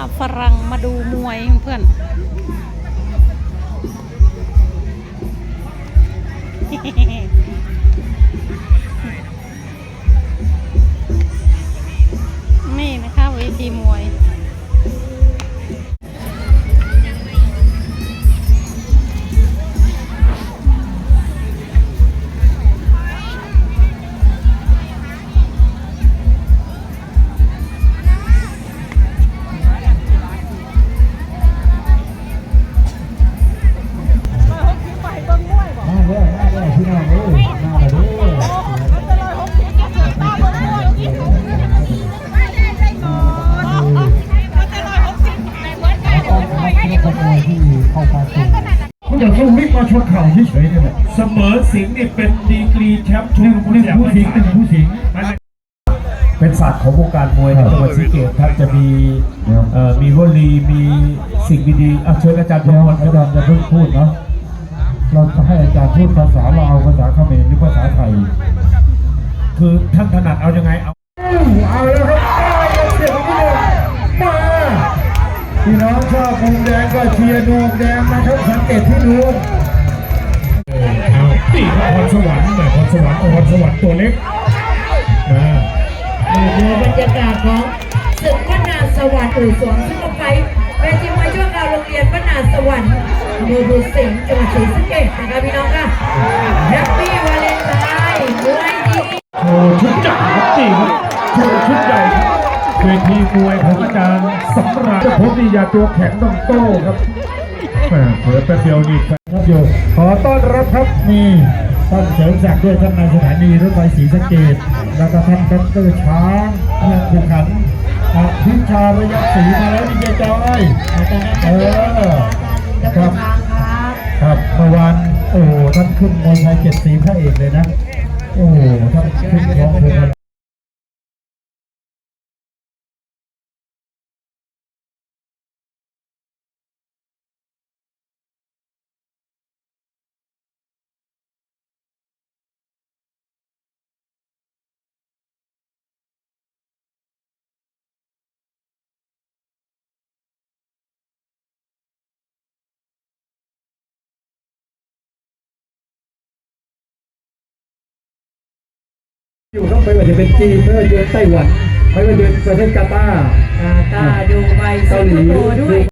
าฝรั่งมาดูมวยเพื่อน กรู้วิ่งมาชนเข่าเฉยๆเนี่ยแหละเสมอสิงห์นี่เป็นดีกรีแชมป์ชุหดนึ่งหนึ่งผู้สิงหนึ่งผู้สิงเป็นศาสตร์ของวงการมวยในจังหวัดศรีสะเกษครับจะมีเอ่อมีวลีมีสิ่งดีๆอะเชิญอาจารย์พเดี๋ยวรอาจารย์จะเพิ่งพูดเนาะเราจะให้อาจารย์พูดภาษาเราวภาษาเขมรหรือภาษาไทย คือท่านถนัดเอายังไงเอาเอาแล้วครับเสียงที่หนึ่งมาพี่น้องชอบมุมแดงก็เชียร์ดวงแดงนะครับสังเกตที่ดวงเอา ตีครับพรสวรรค์แหม่พรสวรรค์โอ้พรสวรรค์ตัวเล็กนะนี่คือบรรยากาศของศึกพนาสวรรค์หรือสวงซึ่งก็ไปเวทีมวยชั่วคราวโรงเรียนพนาสวรรค์อำเภอบุสิงห์จังหวัดศรีสะเกษนะคะพี่น้องค่ะแฮปปี้วาเลนไทน์มวยดีโชว์ชุดใหญ่ครับตีครับโชว์ชุดใหญ่ครับเวทีมวยของอาจารย์สำราญจะพบนี่อย่าตัวแข็งต้องโต้ครับแหม่ เผลอแป๊บเดียวนี่ครับอยู่ขอต้อนรับครับนี่ท่านเสริมศักดิ์ด้วยท่านนายสถานีรถไฟศรีสะเกดแล้วก็ท่านดรช้างเมืองภูขันอภิชาระยะศรีมาแล้วนี่เจจอยเออครับครับครับเมื่อวานโอ้ท่านขึ้นมวยไทยเจ็ดสีพระเอกเลยนะ โอ้ท่านขึ้นของพวง อยู่ต้องไปว่าจะเป็นจีนไม่ว่าจะเป็นไต้หวันไม่ว่าจะเป็นประเทศกาตาร์กาตาร์ดูไบสิงคโปร์ด้วย